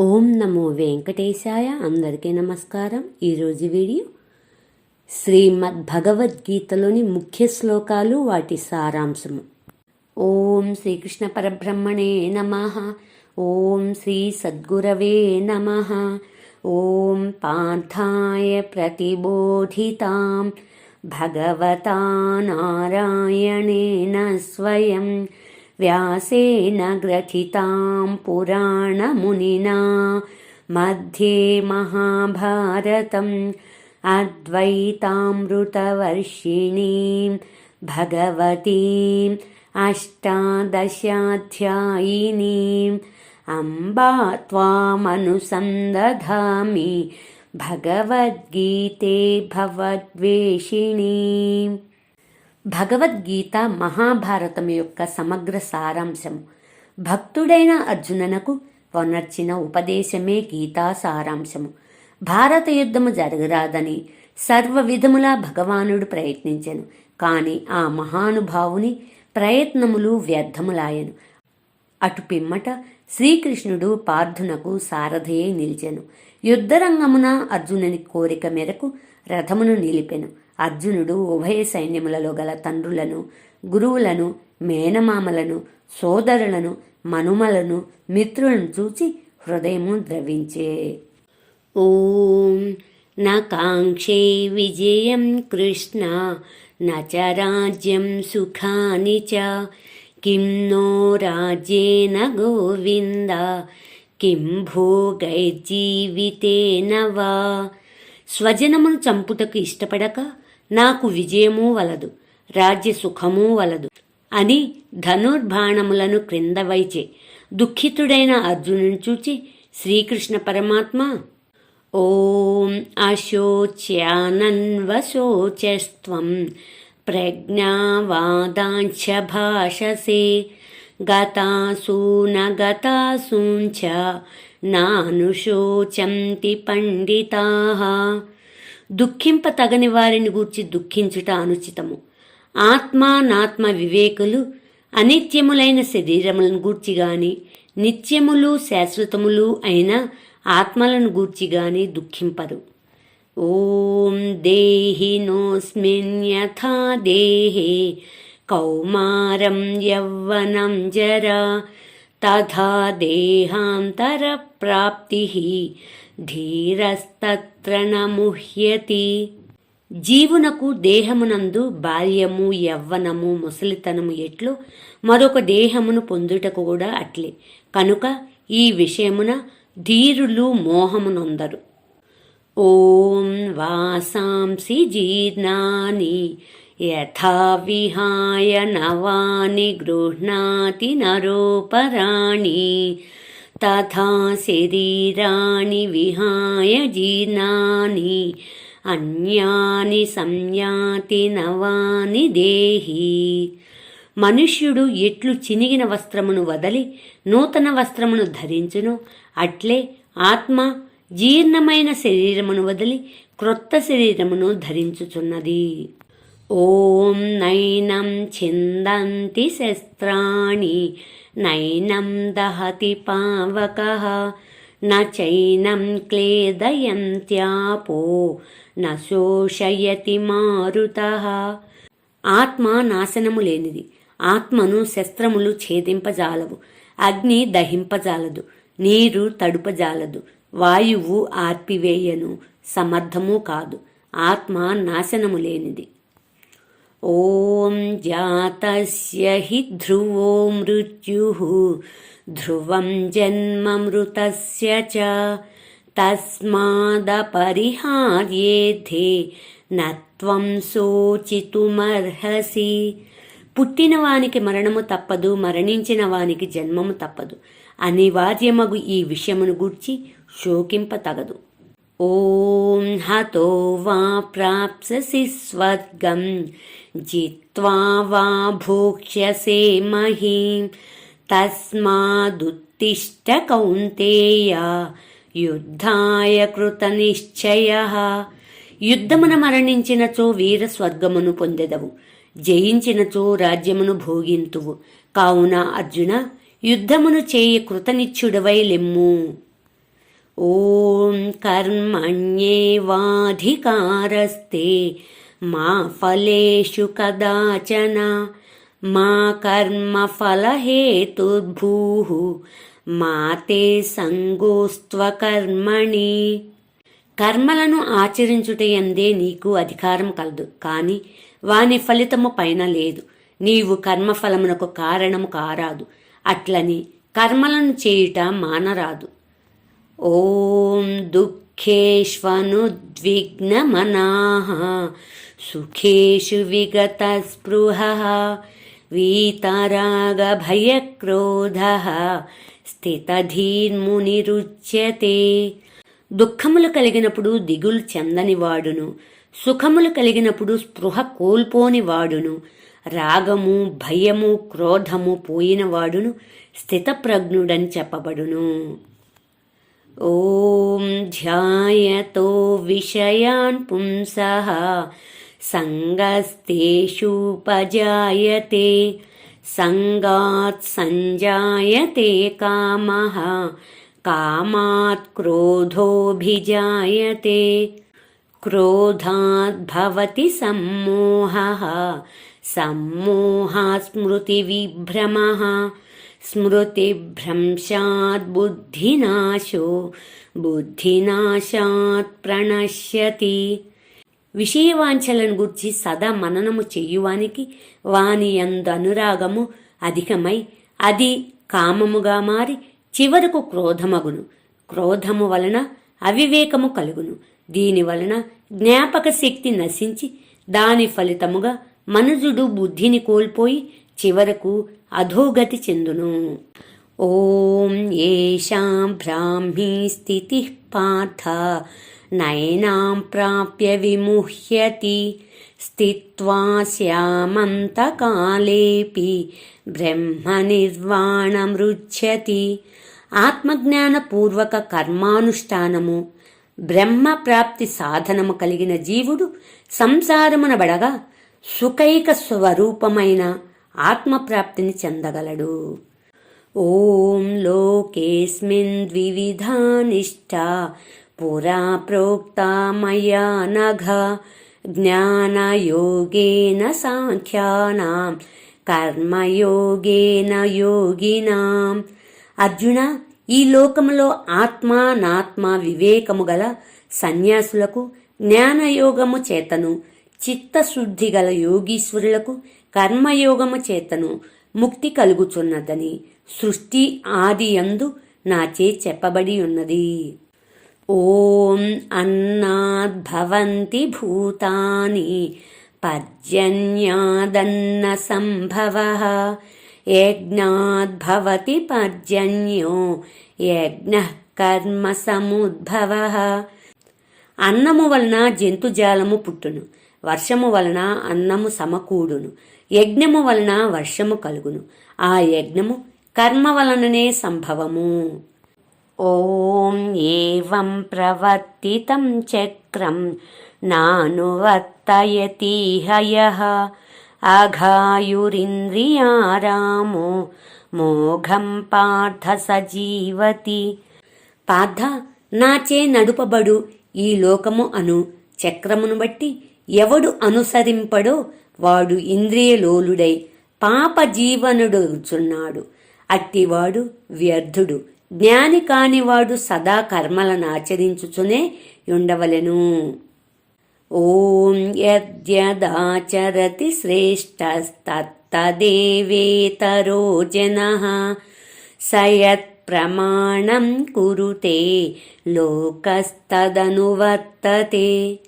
ఓం నమో వెంకటేశాయ. అందరికీ నమస్కారం. ఈరోజు వీడియో శ్రీమద్ భగవద్గీతలోని ముఖ్య శ్లోకాలు వాటి సారాంశము. ఓం శ్రీకృష్ణ పరబ్రహ్మణే నమ. ఓం శ్రీ సద్గురవే నమ. ఓం పార్థాయ ప్రతిబోధితాం. భగవతా నారాయణేన స్వయం. व्यासेन ग्रथितां पुराणमुनिना मध्ये महाभारतम् अद्वैतामृतवर्षिणीं भगवतीम् अष्टादशाध्यायिनीम् अम्बा त्वामनुसन्दधामि भगवद्गीते भवद्वेषिणीम् భగవద్గీత మహాభారతం యొక్క సమగ్ర సారాంశం. భక్తుడైన అర్జుననకు వనర్చిన ఉపదేశమే గీతా సారాంశము. భారత యుద్ధము జరగరాదని సర్వ విధములా భగవానుడు ప్రయత్నించెను. కాని ఆ మహానుభావుని ప్రయత్నములు వ్యర్థములాయను. అటు పిమ్మట శ్రీకృష్ణుడు పార్థునకు సారథయే నిలిచెను. యుద్ధరంగమున అర్జునుని కోరిక మేరకు రథమును నిలిపెను. అర్జునుడు ఉభయ సైన్యములలో గల తండ్రులను గురువులను మేనమామలను సోదరులను మనుమలను మిత్రులను చూచి హృదయము ద్రవించే. ఓం నాకాంక్షే విజయం కృష్ణ నచ రాజ్యం సుఖాని చ. కిం నో రాజ్యేన గోవింద కిం భోగైర్జీవితేన వా. స్వజనమును చంపుటకు ఇష్టపడక నాకు విజయమూ వలదు రాజ్య సుఖమూ వలదు అని ధనుర్బాణములను క్రింద వైచే దుఃఖితుడైన అర్జునుని చూచి శ్రీకృష్ణ పరమాత్మ ఓం అశోచ్యానన్వశోచస్త్వం ప్రజ్ఞావాదాంఛ భాషసే గతాసూన గతాసూంచ నానుశోచంతి పండితా దుఃఖింప తగని వారిని గూర్చి దుఃఖించుట అనుచితము. ఆత్మానాత్మ వివేకులు అనిత్యములైన శరీరములను గూర్చి గాని నిత్యములు శాశ్వతములు అయిన ఆత్మలను గూర్చి గాని దుఃఖింపరు ఓం దేహినోస్మిన్ యథా దేహే కౌమారం యవ్వనం జరా తథా దేహాంతర ప్రాప్తి ధీరస్తత్ర నముహ్యతి. జీవునకు దేహమునందు బాల్యము యవ్వనము ముసలితనము ఎట్లు మరొక దేహమును పొందుటకు కూడా అట్లే. కనుక ఈ విషయమున ధీరులు మోహమునొందరు. ఓం వాసాంసి జీర్ణాని యథా విహాయ నవాని గృహ్ణాతి నరోపరాణి తథా శరీరాణి విహాయ జీర్ణాని అన్యాని సంయాతి నవాని దేహి. మనుష్యుడు ఎట్లు చినిగిన వస్త్రమును వదలి నూతన వస్త్రమును ధరించును అట్లే ఆత్మ జీర్ణమైన శరీరమును వదిలి క్రొత్త శరీరమును ధరించుచున్నది. ఓం నైనం ఛిందంతి శస్త్రాణి నైనం దహతి పావక నైనం క్లేదయంత్యాపో న శోషయతి మారుత ఆత్మ నాశనము లేనిది. ఆత్మను శస్త్రములు ఛేదింపజాలవు. అగ్ని దహింపజాలదు. నీరు తడుపజాలదు. వాయువు ఆర్పివేయను. సమర్థము కాదు. ఆత్మ నాశనము లేనిది. ఓం జాతస్య హి ధ్రువో మృత్యు ధ్రువం జన్మమృతస్య చ తస్మాదపరిహార్యేధే నత్వం శోచితుమర్హసి పుట్టిన వానికి మరణము తప్పదు మరణించిన వానికి జన్మము తప్పదు. అనివార్యమగు ఈ విషయమును గూర్చి శోకింప తగదు. ఓం హతో వా ప్రాప్ససి స్వర్గం జిత్వా వా భోక్ష్యసే మహీం తస్మాదుత్తిష్ట కౌంతేయ యుద్ధాయ కృతనిశ్చయ యుద్ధమున మరణించినచో వీర స్వర్గమును పొందెదవు జయించినచో రాజ్యమును భోగింతువు. కావున అర్జున యుద్ధమును చేయి కృతనిచ్చుడవై లెమ్ము. ఓం कर्मण्येवाधिकारस्ते मा फलेषु कदाचन मा कर्मफलहेतुर्भूः మా తే సంగోస్త్వకర్మణి కర్మలను ఆచరించుటయందే నీకు అధికారం కలదు కాని వాని ఫలితము పైన లేదు నీవు కర్మఫలమునకు కారణము కారాదు అట్లని కర్మలను చేయుట మానరాదు ఓం దుఃఖేష్వనుద్విగ్నమనాః సుఖేషు విగత స్పృహ వీతరాగభయక్రోధः స్థితధీర్మునిరుచ్యతే. దుఃఖములు కలిగినప్పుడు దిగులు చెందని వాడును సుఖములు కలిగినప్పుడు స్పృహ కోల్పోని వాడును రాగము భయము క్రోధము పోయినవాడును. స్థితప్రజ్ఞుడని చెప్పబడును. ॐ ध्यायतो विषयान् पुंसः सङ्गस्तेषुपजायते सङ्गात् सञ्जायते कामः, कामात् क्रोधोऽभिजायते, क्रोधात् भवति सम्मोहः, सम्मोहात् स्मृतिविभ्रमः स्मृतिभ्रंशात् बुद्धिनाशो బుద్ధినాశాత్ ప్రణశ్యతి విషయవాంఛలను గూర్చి సదా మననము చెయ్యువానికి వాని యందు అనురాగము అధికమై అది కామముగా మారి చివరకు క్రోధమగును క్రోధము వలన అవివేకము కలుగును దీని వలన జ్ఞాపక శక్తి నశించి దాని ఫలితముగా మనుజుడు బుద్ధిని కోల్పోయి చివరకు అధోగతి చెందును. ఓం ఏషాం బ్రాహ్మీ స్థితి పార్థ నయనాం ప్రాప్య విముహ్యతి స్థిత్వా శ్యామంతకాలేపి బ్రహ్మ నిర్వాణమృచ్యతి ఆత్మజ్ఞానపూర్వక కర్మానుష్ఠానము బ్రహ్మ ప్రాప్తి సాధనము కలిగిన జీవుడు సంసారమునబడగా సుఖైక స్వరూపమైన ఆత్మప్రాప్తిని చెందగలడు. ఓం లోకేస్మిన్ ద్వివిధా నిష్ఠా పురా ప్రోక్త మయా నఘ జ్ఞానయోగేన సాంఖ్యానాం కర్మయోగేన యోగినాం. అర్జున ఈ లోకములో ఆత్మ నాత్మ వివేకము గల సన్యాసులకు జ్ఞానయోగము చేతను చిత్తశుద్ధి గల యోగీశ్వరులకు కర్మయోగము చేతను ముక్తి కలుగుచున్నదని సృష్టి ఆదియందు నాచే చెప్పబడి ఉన్నది. ఓం అన్నాద్భవంతి భూతాని పర్జన్యాదన్న సంభవ యజ్ఞాద్భవతి పర్జన్యో యజ్ఞ కర్మ సముద్భవ అన్నము వలన జంతుజాలము పుట్టును. వర్షము వలన అన్నము సమకూడును. యజ్ఞము వలన వర్షము కలుగును. ఆ యజ్ఞము కర్మ వలననే సంభవము. ఓం ఏవం ప్రవర్తితం చక్రం నానువర్తయతీహయ అఘాయురింద్రియారామో మోఘం పార్థ సజీవతి. పార్థ నాచే నడుపబడు ఈ లోకము అను చక్రమును బట్టి ఎవడు అనుసరింపడో వాడు ఇంద్రియలోలుడై పాప జీవనుడుచున్నాడు అట్టివాడు వ్యర్థుడు. జ్ఞాని కానివాడు సదా కర్మలను ఆచరించుచునే ఉండవలెను. ఓం యద్యదాచరతి శ్రేష్టస్తత్తదేవేతరో జన. సయత్ ప్రమాణం కురుతే లోకస్తదనువర్తతే.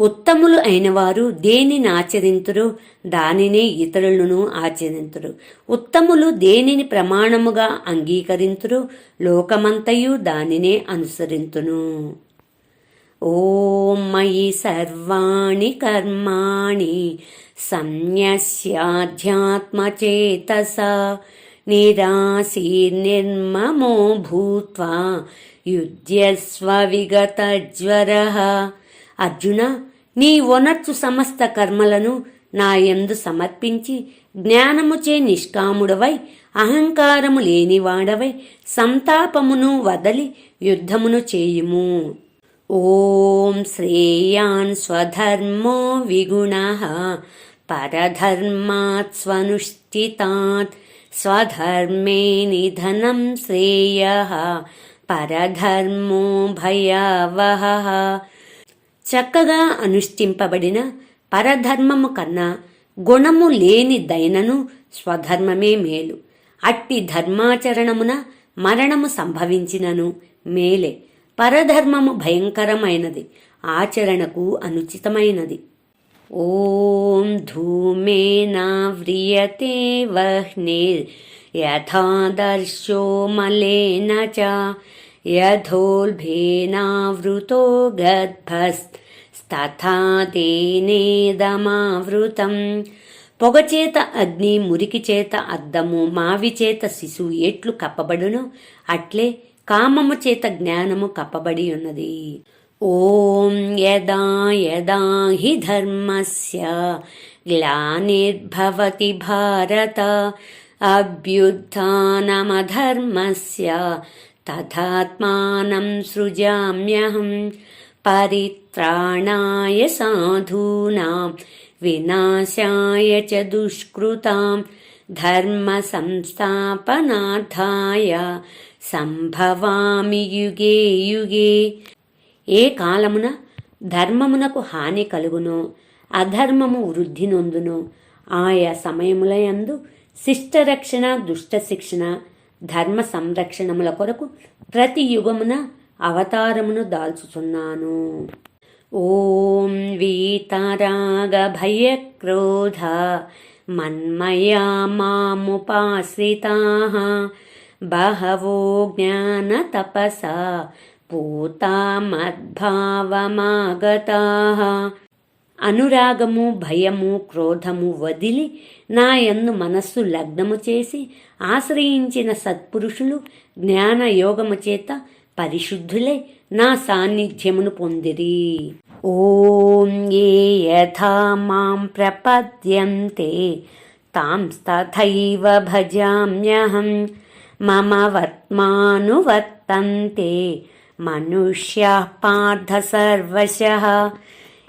ఉత్తములు అయినవారు దేనిని ఆచరింతురు? దానినే ఇతరులను ఆచరింతురు. ఉత్తములు దేనిని ప్రమాణముగా అంగీకరింతురు? లోకమంతయు దానినే అనుసరింతును. ఓం మయి సర్వాణి కర్మాణి సంన్యస్యాధ్యాత్మచేతస నిరాశీర్నిర్మమో భూత్వా యుధ్యస్వ విగతజ్వర అర్జున నీ ఒనర్చు సమస్త కర్మలను నా యందు సమర్పించి జ్ఞానముచే నిష్కాముడవై అహంకారము లేనివాడవై సంతాపమును వదలి యుద్ధమును చేయుము. ఓం శ్రేయాన్ స్వధర్మో విగుణ పరధర్మాత్ స్వనుష్ఠితాత్ స్వధర్మే నిధనం శ్రేయ పరధర్మో భయావహ. చక్కగా అనుష్ఠింపబడిన పరధర్మము కన్నా గుణము లేని దైనను స్వధర్మమే మేలు. అట్టి ధర్మాచరణమున మరణము సంభవించినను మేలే. పరధర్మము భయంకరమైనది. ఆచరణకు అనుచితమైనది. ఓం ధూమేనావ్రియతే వహ్నిర్ యథాదర్శో మలేన చ యథోల్భేనావృతో తథాదేనేదమావృతం తేనేదమావృతం. పొగచేత అగ్ని మురికి చేత అద్దము మావి చేత శిశువు ఎట్లు కప్పబడును అట్లే కామము చేత జ్ఞానము కప్పబడి ఉన్నది. ఓం యదా యదా హి ధర్మస్య. గ్లానిర్భవతి భారత. అభ్యుత్నమధర్మస్య తథాత్మానం సృజామ్యహం. పరిత్రాణాయ సాధూనాం వినాశాయ చ దుష్కృతాం ధర్మ సంస్థాపనార్థాయ సంభవామి యుగే యుగే ఏ కాలమున ధర్మమునకు హాని కలుగునో అధర్మము వృద్ధి నొందునో ఆయా సమయములయందు శిష్టరక్షణ దుష్ట శిక్షణ ధర్మ సంరక్షణముల కొరకు ప్రతి యుగమున అవతారమును దాల్చుచున్నాను. ఓం వీతరాగ భయక్రోధ మన్మయా మాముపాశ్రితా బహవో జ్ఞానతపసా పూతా మద్భావమాగతా అనురాగము భయము క్రోధము వదిలి నా యందు మనస్సు లగ్నము చేసి ఆశ్రయించిన సత్పురుషులు జ్ఞాన యోగము చేత పరిశుద్ధులై నా సాన్నిధ్యమును పొందిరి. ఓం ఏ యథా మాం ప్రపద్యంతే తాం తథైవ భజామ్యహం మమ వర్త్మానువర్తంతే మనుష్య పార్థ సర్వశ.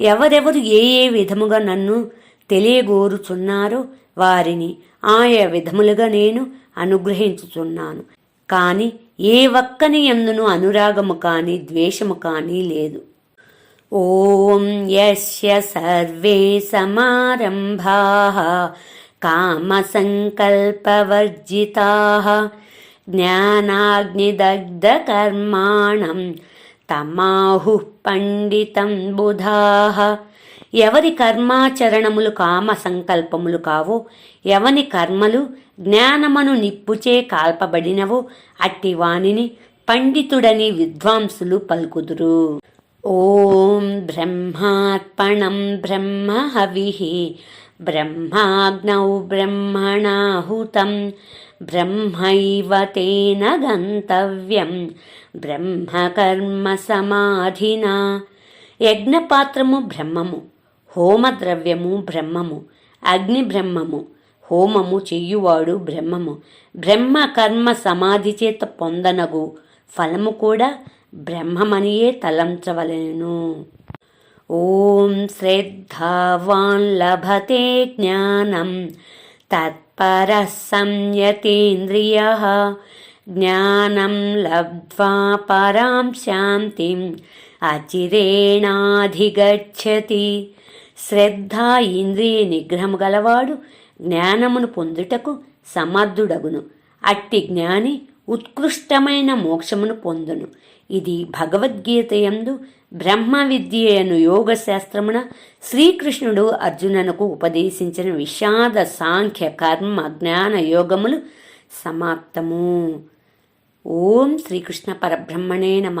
ఎవరెవరు ఏ ఏ విధముగా నన్ను తెలియగోరుచున్నారో వారిని ఆయా విధములుగా నేను అనుగ్రహించుచున్నాను. కాని ఏ ఒక్కని ఎందును అనురాగము కాని ద్వేషము కాని లేదు. ఓం యస్య సర్వే సమారంభా కామ సంకల్పవర్జితా జ్ఞానాగ్నిదగ్ధకర్మాణం తమాహు పండితం బుధా ఎవరి కర్మాచరణములు కామ సంకల్పములు కావో ఎవని కర్మలు జ్ఞానమను నిప్పుచే కాల్పబడినవో అట్టి వానిని పండితుడని విద్వాంసులు పలుకుదురు. ఓం బ్రహ్మార్పణం బ్రహ్మ హవిహి బ్రహ్మాగ్నౌ బ్రహ్మణాహుతం బ్రహ్మైవ తేన గంతవ్యం బ్రహ్మకర్మ సమాధినా. యజ్ఞపాత్రము బ్రహ్మము. హోమద్రవ్యము బ్రహ్మము అగ్ని బ్రహ్మము హోమము చెయ్యువాడు బ్రహ్మము. బ్రహ్మ కర్మ సమాధి చేత పొందనగు ఫలము కూడా బ్రహ్మమనియే తలంచవలెను. ఓం శ్రద్ధావాన్ లభతే జ్ఞానం తత్పర సంయతేంద్రియ జ్ఞానం లబ్ధ్వా పరాం శాంతిం అచిరేణాధిగచ్చతి. శ్రద్ధ ఇంద్రియ నిగ్రహము గలవాడు జ్ఞానమును పొందుటకు సమర్థుడగును. అట్టి జ్ఞాని ఉత్కృష్టమైన మోక్షమును పొందును. ఇది భగవద్గీత యందు బ్రహ్మ విద్యను యోగ శాస్త్రమున శ్రీకృష్ణుడు అర్జునునకు ఉపదేశించిన విషాద సాంఖ్య కర్మ జ్ఞాన యోగములు సమాప్తము. ఓం శ్రీకృష్ణ పరబ్రహ్మణే నమ.